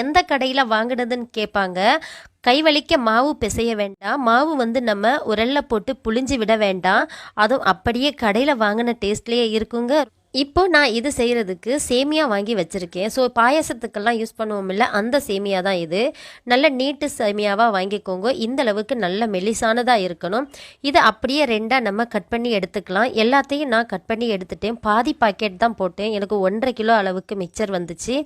எந்த கடையில் வாங்கினதுன்னு கேட்பாங்க கை வலிக்க மாவு பிசைய வேண்டாம். மாவு வந்து நம்ம உரல்ல போட்டு புழிஞ்சு விட வேண்டாம். அதுவும் அப்படியே கடையில் வாங்கின டேஸ்ட்லேயே இருக்குங்க. இப்போ நான் இது செய்கிறதுக்கு சேமியா வாங்கி வச்சுருக்கேன். ஸோ பாயாசத்துக்கெல்லாம் யூஸ் பண்ணுவோம்ல அந்த சேமியா தான் இது. நல்ல நீட்டு சேமியாவாக வாங்கிக்கோங்க. இந்த அளவுக்கு நல்ல மெலிசானதாக இருக்கணும். இதை அப்படியே ரெண்டாக நம்ம கட் பண்ணி எடுத்துக்கலாம். எல்லாத்தையும் நான் கட் பண்ணி எடுத்துட்டேன். பாதி பாக்கெட் தான் போட்டேன். எனக்கு ஒன்றரை கிலோ அளவுக்கு மிக்சர் வந்துச்சு.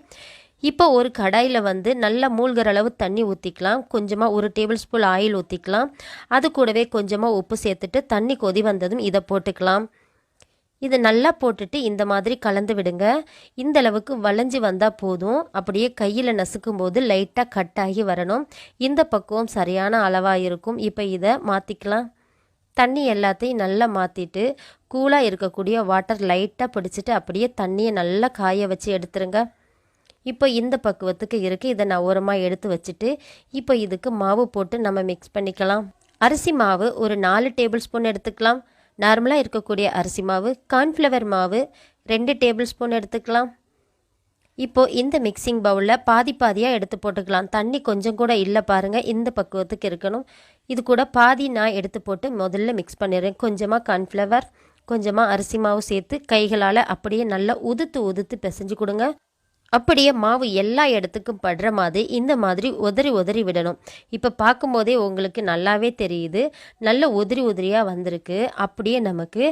இப்போ ஒரு கடாயில் வந்து நல்லா மூழ்கிற அளவு தண்ணி ஊற்றிக்கலாம் கொஞ்சமாக ஒரு டேபிள் ஸ்பூன் ஆயில் ஊற்றிக்கலாம் அது கூடவே கொஞ்சமாக உப்பு சேர்த்துட்டு தண்ணி கொதி வந்ததும் இதை போட்டுக்கலாம். இது நல்லா போட்டுட்டு இந்த மாதிரி கலந்து விடுங்க. இந்த அளவுக்கு வளைஞ்சி வந்தால் போதும். அப்படியே கையில் நசுக்கும் போது லைட்டாக கட் ஆகி வரணும். இந்த பக்குவம் சரியான அளவாக இருக்கும். இப்போ இதை மாற்றிக்கலாம் தண்ணி எல்லாத்தையும் நல்லா மாற்றிட்டு கூலாக இருக்கக்கூடிய வாட்டர் லைட்டாக பிடிச்சிட்டு அப்படியே தண்ணியை நல்லா காய வச்சு எடுத்துருங்க. இப்போ இந்த பக்குவத்துக்கு இருக்குது இதை நான் ஓரமாக எடுத்து வச்சுட்டு இப்போ இதுக்கு மாவு போட்டு நம்ம மிக்ஸ் பண்ணிக்கலாம். அரிசி மாவு ஒரு நாலு டேபிள் ஸ்பூன் எடுத்துக்கலாம். நார்மலாக இருக்கக்கூடிய அரிசி மாவு கார்ன்ஃப்ளவர் மாவு ரெண்டு டேபிள் ஸ்பூன் எடுத்துக்கலாம். இப்போ இந்த மிக்சிங் பவுலில் பாதி பாதியாக எடுத்து போட்டுக்கலாம். தண்ணி கொஞ்சம் கூட இல்லை பாருங்கள் இந்த பக்குவத்துக்கு இருக்கணும். இது கூட பாதி நான் எடுத்து போட்டு முதல்ல மிக்ஸ் பண்ணிடுறேன். கொஞ்சமாக கார்ன்ஃப்ளவர் கொஞ்சமாக அரிசி மாவு சேர்த்து கைகளால் அப்படியே நல்லா உதுத்து உதுத்து பிசைஞ்சு கொடுங்க. அப்படியே மாவு எல்லா இடத்துக்கும் படுற மாதிரி இந்த மாதிரி உதறி உதறி விடணும். இப்போ பார்க்கும்போதே உங்களுக்கு நல்லாவே தெரியுது. நல்ல உதிரி உதிரியாக வந்திருக்கு. அப்படியே நமக்கு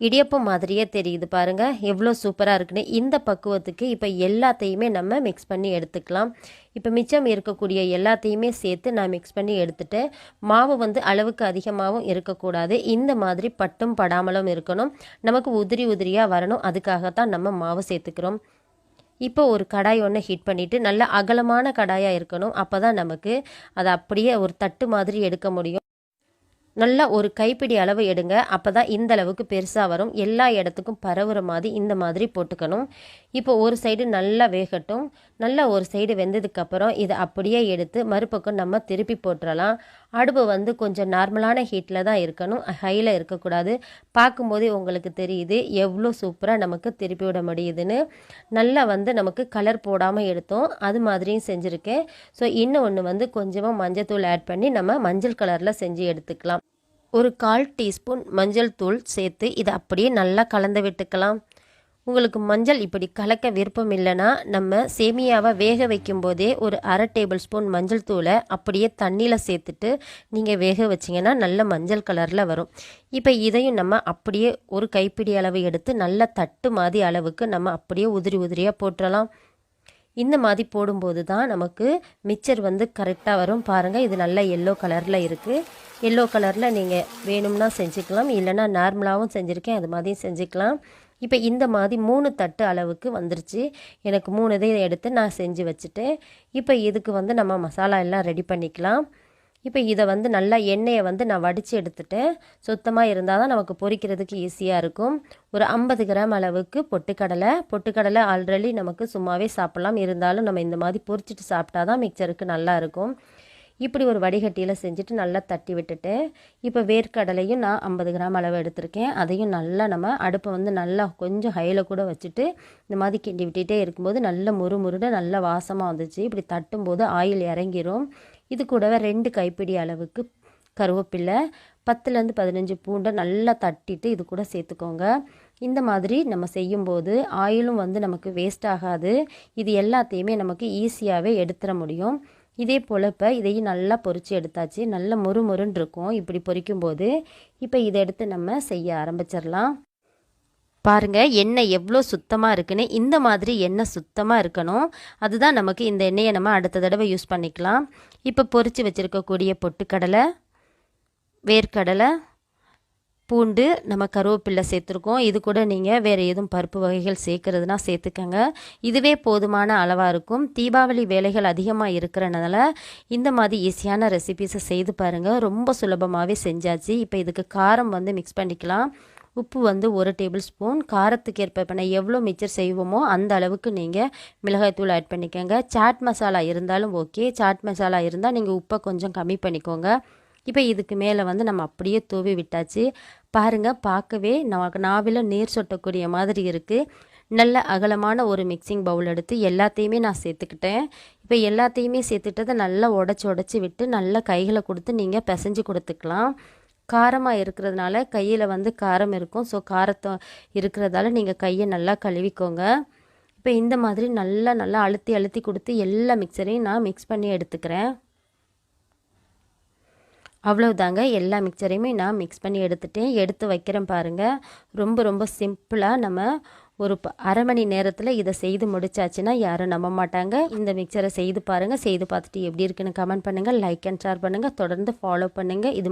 இடியப்பம் மாதிரியே தெரியுது பாருங்கள் எவ்வளோ சூப்பராக இருக்குன்னு. இந்த பக்குவத்துக்கு இப்போ எல்லாத்தையுமே நம்ம மிக்ஸ் பண்ணி எடுத்துக்கலாம். இப்போ மிச்சம் இருக்கக்கூடிய எல்லாத்தையுமே சேர்த்து நான் மிக்ஸ் பண்ணி எடுத்துட்டேன். மாவு வந்து அளவுக்கு அதிகமாகவும் இருக்கக்கூடாது. இந்த மாதிரி பட்டும் படாமலும் இருக்கணும். நமக்கு உதிரி உதிரியாக வரணும். அதுக்காகத்தான் நம்ம மாவு சேர்த்துக்கிறோம். இப்போ ஒரு கடாய் ஒன்று ஹீட் பண்ணிவிட்டு நல்ல அகலமான கடாயாக இருக்கணும். அப்போ தான் நமக்கு அதை அப்படியே ஒரு தட்டு மாதிரி எடுக்க முடியும். நல்லா ஒரு கைப்பிடி அளவு எடுங்க. அப்போ தான் இந்த அளவுக்கு பெருசாக வரும். எல்லா இடத்துக்கும் பரவுற மாதிரி இந்த மாதிரி போட்டுக்கணும். இப்போ ஒரு சைடு நல்லா வேகட்டும். நல்லா ஒரு சைடு வெந்ததுக்கப்புறம் இதை அப்படியே எடுத்து மறுபக்கம் நம்ம திருப்பி போட்டுறலாம். அடுப்பு வந்து கொஞ்சம் நார்மலான ஹீட்டில் தான் இருக்கணும். ஹையில் இருக்கக்கூடாது. பார்க்கும்போதே உங்களுக்கு தெரியுது எவ்வளோ சூப்பராக நமக்கு திருப்பி விட முடியுதுன்னு. நல்லா வந்து நமக்கு கலர் போடாமல் எடுத்தோம். அது மாதிரியும் செஞ்சுருக்கேன். ஸோ இன்னும் ஒன்று வந்து கொஞ்சமாக மஞ்சத்தூள் ஆட் பண்ணி நம்ம மஞ்சள் கலரில் செஞ்சு எடுத்துக்கலாம். ஒரு கால் டீஸ்பூன் மஞ்சள் தூள் சேர்த்து இதை அப்படியே நல்லா கலந்து விட்டுக்கலாம். உங்களுக்கு மஞ்சள் இப்படி கலக்க விருப்பம் இல்லைன்னா நம்ம சேமியாவை வேக வைக்கும் போதே ஒரு அரை டேபிள் ஸ்பூன் மஞ்சள் தூளை அப்படியே தண்ணியில் சேர்த்துட்டு நீங்கள் வேக வச்சிங்கன்னா நல்ல மஞ்சள் கலரில் வரும். இப்போ இதையும் நம்ம அப்படியே ஒரு கைப்பிடி அளவு எடுத்து நல்ல தட்டு மாதிரி அளவுக்கு நம்ம அப்படியே உதிரி உதிரியாக போட்டுடலாம் இந்த மாதிரி போடும்போது தான் நமக்கு மிக்சர் வந்து கரெக்டாக வரும். பாருங்கள் இது நல்ல எல்லோ கலரில் இருக்குது எல்லோ கலரில் நீங்கள் வேணும்னா செஞ்சுக்கலாம். இல்லைனா நார்மலாகவும் செஞ்சுருக்கேன். அது மாதிரியும் செஞ்சுக்கலாம். இப்போ இந்த மாதிரி மூணு தட்டு அளவுக்கு வந்துருச்சு. எனக்கு மூணு இதை எடுத்து நான் செஞ்சு வச்சுட்டேன். இப்போ இதுக்கு வந்து நம்ம மசாலா எல்லாம் ரெடி பண்ணிக்கலாம். இப்போ இதை வந்து நல்லா எண்ணெயை வந்து நான் வடித்து எடுத்துட்டேன். சுத்தமாக இருந்தால் தான் நமக்கு பொரிக்கிறதுக்கு ஈஸியாக இருக்கும். ஒரு ஐம்பது கிராம் அளவுக்கு பொட்டுக்கடலை. பொட்டுக்கடலை ஆல்ரெடி நமக்கு சும்மாவே சாப்பிட்லாம். இருந்தாலும் நம்ம இந்த மாதிரி பொரிச்சிட்டு சாப்பிட்டா தான் மிக்சருக்கு நல்லாயிருக்கும் இப்படி ஒரு வடிகட்டியில் செஞ்சுட்டு நல்லா தட்டி விட்டுட்டு இப்போ வேர்க்கடலையும் நான் ஐம்பது கிராம் அளவு எடுத்திருக்கேன். அதையும் நல்லா நம்ம அடுப்பை வந்து நல்லா கொஞ்சம் ஹையில் கூட வச்சுட்டு இந்த மாதிரி கிண்டி விட்டுட்டே இருக்கும்போது நல்ல முறுமுருன்னு நல்ல வாசமாக வந்துச்சு. இப்படி தட்டும்போது ஆயில் இறங்கிரும். இது கூடவே ரெண்டு கைப்பிடி அளவுக்கு கருவேப்பில்லை பத்துலேருந்து பதினஞ்சு பூண்டை நல்லா தட்டிட்டு இது கூட சேர்த்துக்கோங்க. இந்த மாதிரி நம்ம செய்யும்போது ஆயிலும் வந்து நமக்கு வேஸ்ட் ஆகாது. இது எல்லாத்தையுமே நமக்கு ஈஸியாகவே எடுத்துட முடியும். இதே போல் இப்போ இதையும் நல்லா பொறிச்சு எடுத்தாச்சு. நல்ல மொறு மொறுன்னு இருக்கும். இப்படி பொறிக்கும்போது இப்போ இதை எடுத்து நம்ம செய்ய ஆரம்பிச்சிடலாம். பாருங்கள் எண்ணெய் எவ்வளோ சுத்தமாக இருக்குன்னு. இந்த மாதிரி எண்ணெய் சுத்தமாக இருக்கணும். அதுதான் நமக்கு இந்த எண்ணெயை நம்ம அடுத்த தடவை யூஸ் பண்ணிக்கலாம். இப்போ பொறிச்சு வச்சுருக்கக்கூடிய பொட்டுக்கடலை வேர்க்கடலை பூண்டு நம்ம கருவேப்பில்லை சேர்த்துருக்கோம். இது கூட நீங்கள் வேறு எதுவும் பருப்பு வகைகள் சேர்க்குறதுனா சேர்த்துக்கங்க. இதுவே போதுமான அளவாக இருக்கும். தீபாவளி வேலைகள் அதிகமாக இருக்கிறனால இந்த மாதிரி ஈஸியான ரெசிபீஸை செய்து பாருங்கள் ரொம்ப சுலபமாகவே செஞ்சாச்சு. இப்போ இதுக்கு காரம் வந்து மிக்ஸ் பண்ணிக்கலாம். உப்பு வந்து ஒரு டேபிள் ஸ்பூன் காரத்துக்கு ஏற்ப இப்போ நான் எவ்வளோ மிச்சர் செய்வோமோ அந்த அளவுக்கு நீங்கள் மிளகாய்த்தூள் ஆட் பண்ணிக்கோங்க. சாட் மசாலா இருந்தாலும் ஓகே சாட் மசாலா இருந்தால் நீங்கள் உப்பை கொஞ்சம் கம்மி பண்ணிக்கோங்க. இப்போ இதுக்கு மேலே வந்து நம்ம அப்படியே தூவி விட்டாச்சு. பாருங்கள் பார்க்கவே நமக்கு நாவில் நீர் சொட்டக்கூடிய மாதிரி இருக்குது நல்ல அகலமான ஒரு மிக்சிங் பவுல் எடுத்து எல்லாத்தையுமே நான் சேர்த்துக்கிட்டேன். இப்போ எல்லாத்தையுமே சேர்த்துட்டதை நல்லா உடச்சி உடச்சி விட்டு நல்லா கைகளை கொடுத்து நீங்கள் பிசைஞ்சு கொடுத்துக்கலாம். காரமாக இருக்கிறதுனால கையில் வந்து காரம் இருக்கும். ஸோ காரத்தை இருக்கிறதால நீங்கள் கையை நல்லா கழுவிக்கோங்க. இப்போ இந்த மாதிரி நல்லா நல்லா அழுத்தி அழுத்தி கொடுத்து எல்லா மிக்சரையும் நான் மிக்ஸ் பண்ணி எடுத்துக்கிறேன். அவ்வளோதாங்க எல்லா மிக்சரையுமே நான் மிக்ஸ் பண்ணி எடுத்துட்டேன். எடுத்து வைக்கிறேன் பாருங்கள் ரொம்ப ரொம்ப சிம்பிளாக நம்ம ஒரு ப- அரை மணி நேரத்தில் இதை செய்து முடிச்சாச்சுன்னா யாரும் நம்ப மாட்டாங்க. இந்த மிக்சரை செய்து பாருங்கள் செய்து பார்த்துட்டு எப்படி இருக்குன்னு கமெண்ட் பண்ணுங்கள் லைக் அண்ட் ஷேர் பண்ணுங்கள் தொடர்ந்து ஃபாலோ பண்ணுங்கள் இது